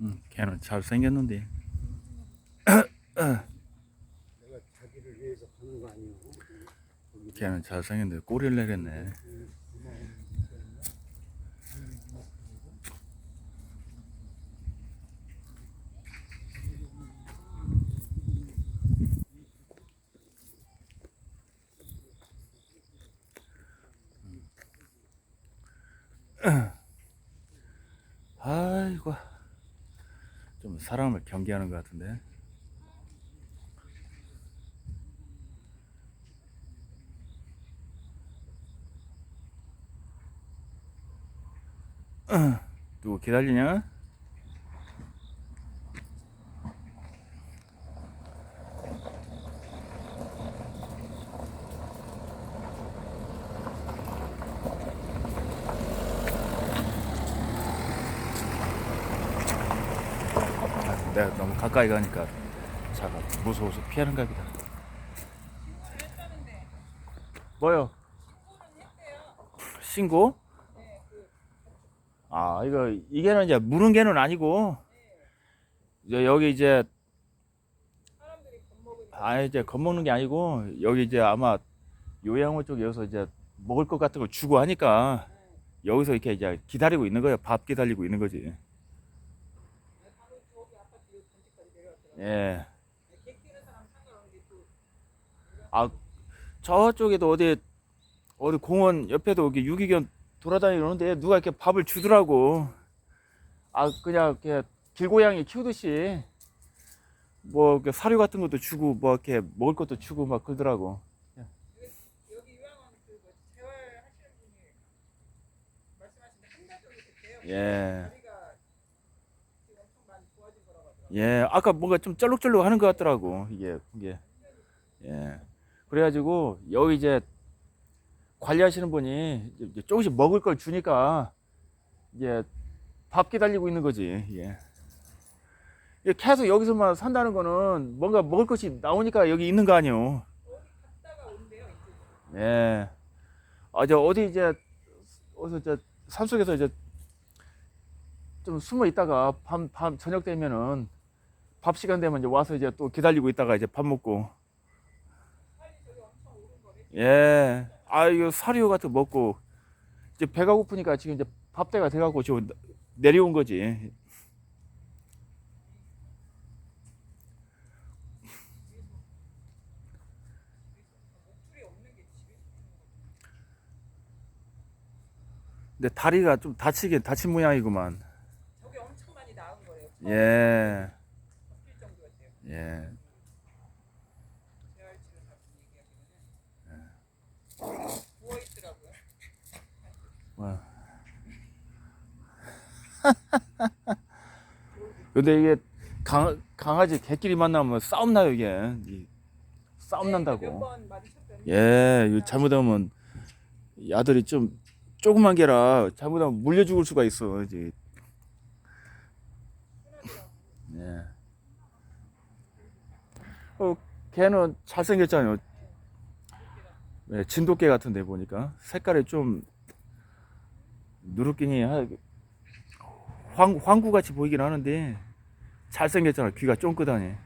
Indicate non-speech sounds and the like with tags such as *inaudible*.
음, 걔는 잘 생겼는데. 내가 자기를 위해서 하는 거 아니에요? 걔는 잘 생겼는데 꼬리를 내렸네. 아이고. 좀 사람을 경계하는 것 같은데. 누구 기다리냐? 아, 내가 너무 가까이 가니까 차가 무서워서 피하는가 보다. 뭐요? 신고? 아 이거 이게는 이제 무른 개는 아니고 이제 여기 이제 아 이제 겁먹는 게 아니고 여기 이제 아마 요양원 쪽에 여기서 이제 먹을 것 같은 걸 주고 하니까 여기서 이렇게 이제 기다리고 있는 거예요 밥 기다리고 있는 거지 예. 아 저쪽에도 어디 어디 공원 옆에도 여기 유기견 돌아다니는데 누가 이렇게 밥을 주더라고. 아 그냥 이렇게 길고양이 키우듯이 뭐 이렇게 사료 같은 것도 주고 뭐 이렇게 먹을 것도 주고 막 그러더라고. 예. 예. 아까 뭔가 좀 쩔룩쩔룩 하는 것 같더라고. 이게 이게. 예. 그래가지고 여기 이제 관리하시는 분이 이제 조금씩 먹을 걸 주니까 이제 밥 기다리고 있는 거지. 예. 계속 여기서만 산다는 거는 뭔가 먹을 것이 나오니까 여기 있는 거 이제. 예. 아, 저 어디 이제 어디서 저 산속에서 이제 좀 숨어 있다가 밤, 밤 저녁 되면은 밥 시간 되면 이제 와서 이제 또 기다리고 있다가 이제 밥 먹고. 예. 아, 이거 사료 같은 거 먹고 이제 배가 고프니까 지금 이제 밥 때가 돼갖고 지금 내려온 거지. 근데 다리가 좀 다치긴 다친 모양이구만. 저게 엄청 많이 나은 거 예. 예. 와. *laughs* 근데 이게 강, 강아지 개끼리 만나면 싸움 나요 이게 이 싸움 난다고 몇번 맞으셨더니 예 잘못하면 이 아들이 좀 조그만 개라 잘못하면 물려 죽을 수가 있어 이제 예. 어, 걔는 잘생겼잖아요. 예, 진돗개 같은데 보니까 색깔이 좀 하- 황, 황구 같이 보이긴 하는데 잘생겼잖아. 귀가 쫑긋하네